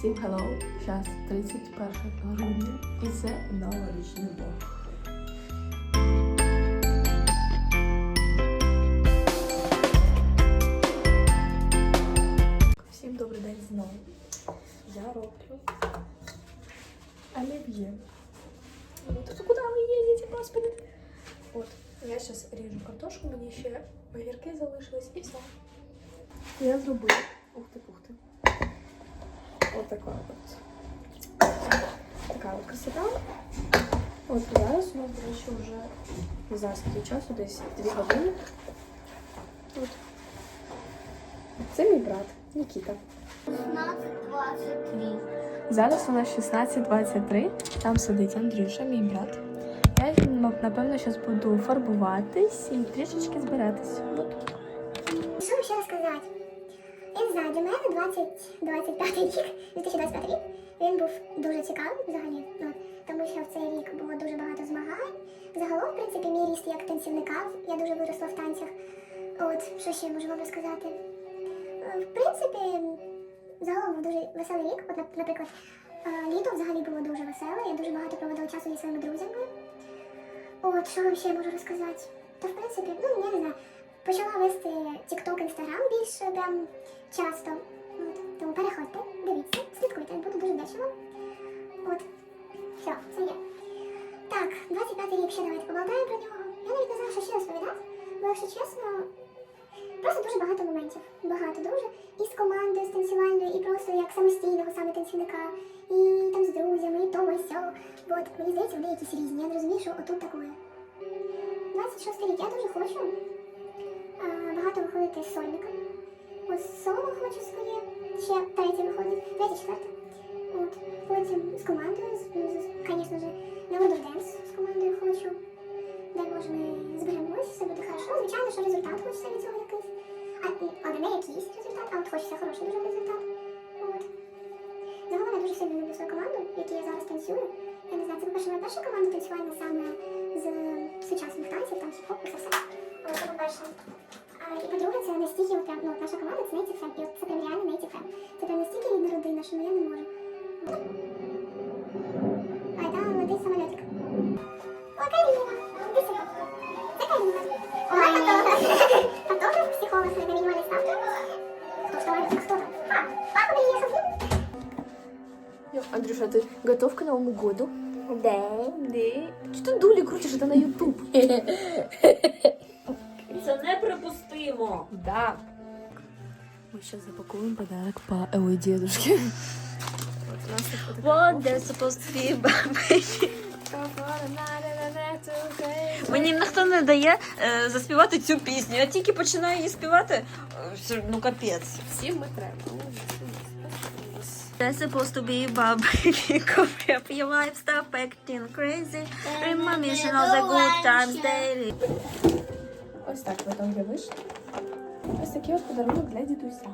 Всім hello, зараз 31 грудня і це новорічний влог. Всім добрий день знову. Я роблю оливье. Вот это куда вы едете, господи? Вот, я сейчас режу картошку, мені ще огірки залишились і все. Я зробила. Ух ти, ух ти. От така от. Така от красота. От зараз у нас, до речі, вже не знаю скільки часу, десь 2 години. От. Це мій брат Нікіта. 16-23. Зараз у нас 16.23. Там сидить Андрюша, мій брат. Я напевно зараз буду фарбуватись і трішечки збиратись. От. Що ще розказати? Для мене 20, 25 рік, 2025 рік, він був дуже цікавий взагалі, ну, тому що в цей рік було дуже багато змагань. Загалом, в принципі, мій ріст як танцівника, я дуже виросла в танцях. От, що ще можу вам розказати? Е, В принципі, загалом був дуже веселий рік. От, наприклад, е, літо взагалі було дуже веселе, я дуже багато проводила часу зі своїми друзями. От, що вам ще можу розказати? Та в принципі, ну я не знаю, почала вести TikTok, Instagram більш прям часто. От, тому переходьте, дивіться, слідкуйте, буду дуже вдячна. От, все, це є. Так, 25 рік ще давайте поболтаємо про нього. Я навіть не знаю, що ще розповідати, бо якщо чесно, просто дуже багато моментів. Багато дуже. І з командою, з танцювальною, і просто як самостійного саме танцівника, і там з друзями, і то, і сьо. От, мені здається, вони якісь різні. Я не розумію, що отут такое. 26 рік я дуже хочу багато виходити з сольниками. Ось соло хочу своє, ще третє виходить, третє, четверте. От. Потім з командою, звісно ж, на World з командою хочу. Дай Боже, ми зберемось, все буде хорошо. Звичайно, що результат хочеться від цього якийсь. А, але не якийсь результат, а от хочеться хороший дуже результат. От. Загалом я дуже сильно люблю свою команду, в якій я зараз танцюю. Я не знаю, це по-перше, моя перша команда танцювальна саме з сучасних танців, там хіп-хоп і все. Але Це по-перше. І по-друге, це настільки, прям, ну, наша команда це Native Fam. І от це прям реально Native Fam. Це прям настільки рідна родина, що ну, я не можу. А там летить самолітик. О, Андрюша, ты готов к Новому году? Да. Да. Что ты дули крутишь это на YouTube? Це неприпустимо. Да. Мы сейчас запакуем подарок по ой дедушке. Вот у нас тут вот такая What they're supposed to be, baby. Мені ніхто не дає е, заспівати цю пісню. Я тільки починаю її співати. е, все, Ну капець. Всім ми треба. They're supposed to be baby. Cover up your life, stop acting crazy. Remind me the good times daily. Ось так в итоге вийшло. Ось такий от подарунок для дідуся.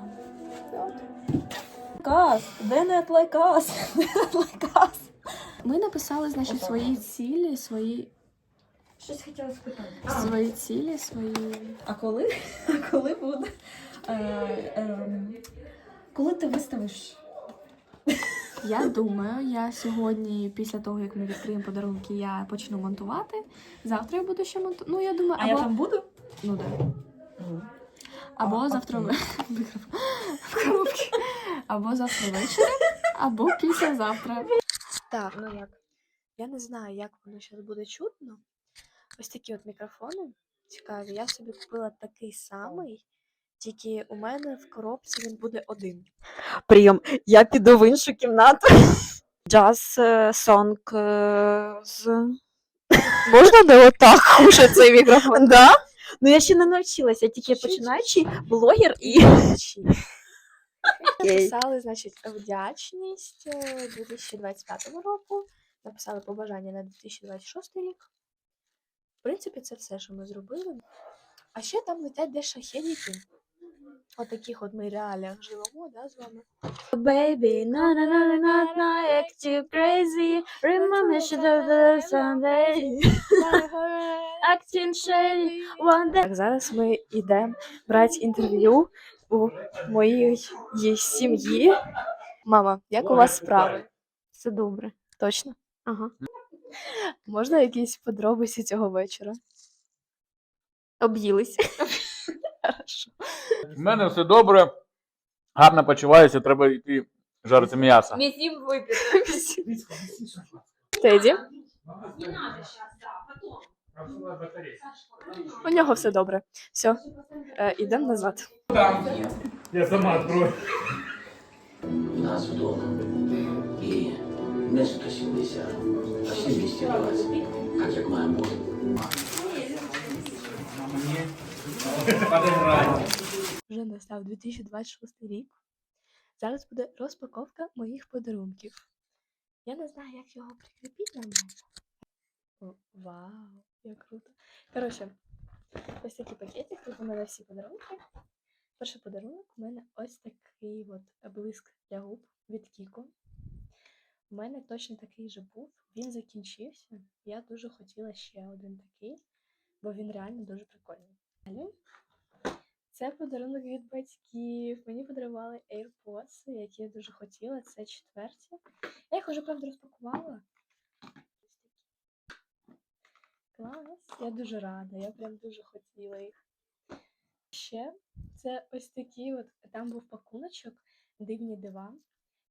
Кас, not like us. They not. Ми написали, значить, свої цілі, свої, Щось хотіла спитати. свої цілі, свої. А коли? А коли буде? Е, ем, коли ти виставиш? Я думаю, я сьогодні, після того, як ми відкриємо подарунки, я почну монтувати. Завтра я буду ще монтувати. Ну, я думаю, А або... я там буду? Ну, да. Або А, завтра в... В коробці. Або завтра ввечері, або післязавтра. Так, ну як? Я не знаю, як воно зараз буде чутно. Ось такі от мікрофони цікаві. Я собі купила такий самий, тільки у мене в коробці він буде один. Прийом. Я піду в іншу кімнату. Джаз е, сонг е, з. Можна не отак хуже цей мікрофон? Да? Ну я ще не навчилася, тільки починаючий блогер і. Написали, значить, вдячність е, 2025 року. Написали побажання на 2026 рік. В принципі, це все, що ми зробили. А ще там летять десь шахедики. Отаких от ми реаліях живемо, да, з вами. Baby, na na na na na na, act you crazy. Remember should have the Sunday. Acting shady, one day. Так, зараз ми йдемо брати інтерв'ю у моїй її сім'ї. Мама, як у вас справи? Все добре. Точно? Ага. Можна якісь подробиці цього вечора? Об'їлись. Хорошо. У мене все добре, гарно почуваюся, треба йти жарити м'ясо. Мізім випити. Теді, у нього все добре. Все, е, ідемо назад. Я сама открою. У нас вдома. І не 170, а 220. Так як має бути. Вже настав 2026 рік. Зараз буде розпаковка моїх подарунків. Я не знаю, як його прикріпити нормально. О, Вау, як круто. Коротше, ось такий пакетик, тут у мене всі подарунки. Перший подарунок у мене ось такий от блиск для губ від Кіко. У мене точно такий же був. Він закінчився. Я дуже хотіла ще один такий, бо він реально дуже прикольний. Це подарунок від батьків. Мені подарували AirPods, які я дуже хотіла. Це четверті. Я їх уже правда розпакувала. Клас. Я дуже рада. Я прям дуже хотіла їх. Ще це ось такі от. Там був пакуночок, дивні дива.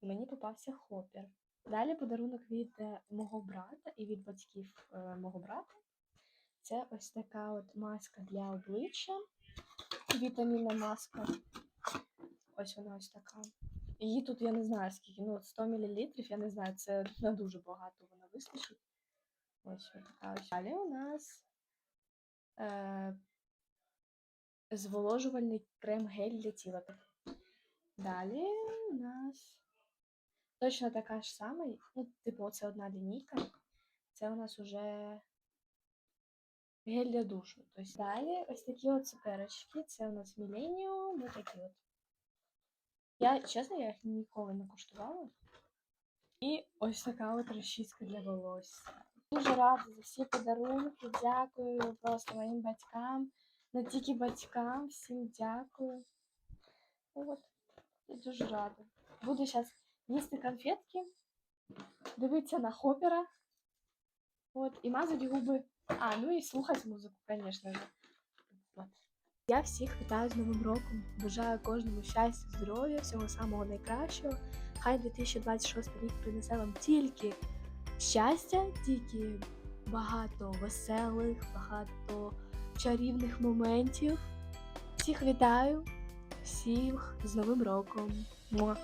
І мені попався хопер. Далі подарунок від е, мого брата і від батьків е, мого брата. Це ось така от маска для обличчя вітамінна маска. Ось вона ось така. Її тут я не знаю скільки, ну 100 мл, я не знаю, це не дуже багато вона вистачить. Ось така. Далі у нас е, зволожувальний крем-гель для тіла. Далі у нас точно така ж сама, ну, типу, це одна лінійка. Це у нас уже гель для душу. Тобто далі ось такі от цукерочки. Це у нас Millennium, ось такі от. Я, чесно, я їх ніколи не куштувала. І ось така от розчіска для волосся. Дуже рада за всі подарунки. Дякую просто моїм батькам. Не тільки батькам, всім дякую. От, я дуже рада. Буду зараз їсти конфетки, дивитися на хопера. От, і мазати губи а, ну і слухати музику, звісно ж. Я всіх вітаю з Новим роком. Бажаю кожному щастя, здоров'я, всього самого найкращого. Хай 2026 рік принесе вам тільки щастя, тільки багато веселих, багато чарівних моментів. Всіх вітаю, всіх з Новим роком. Муа.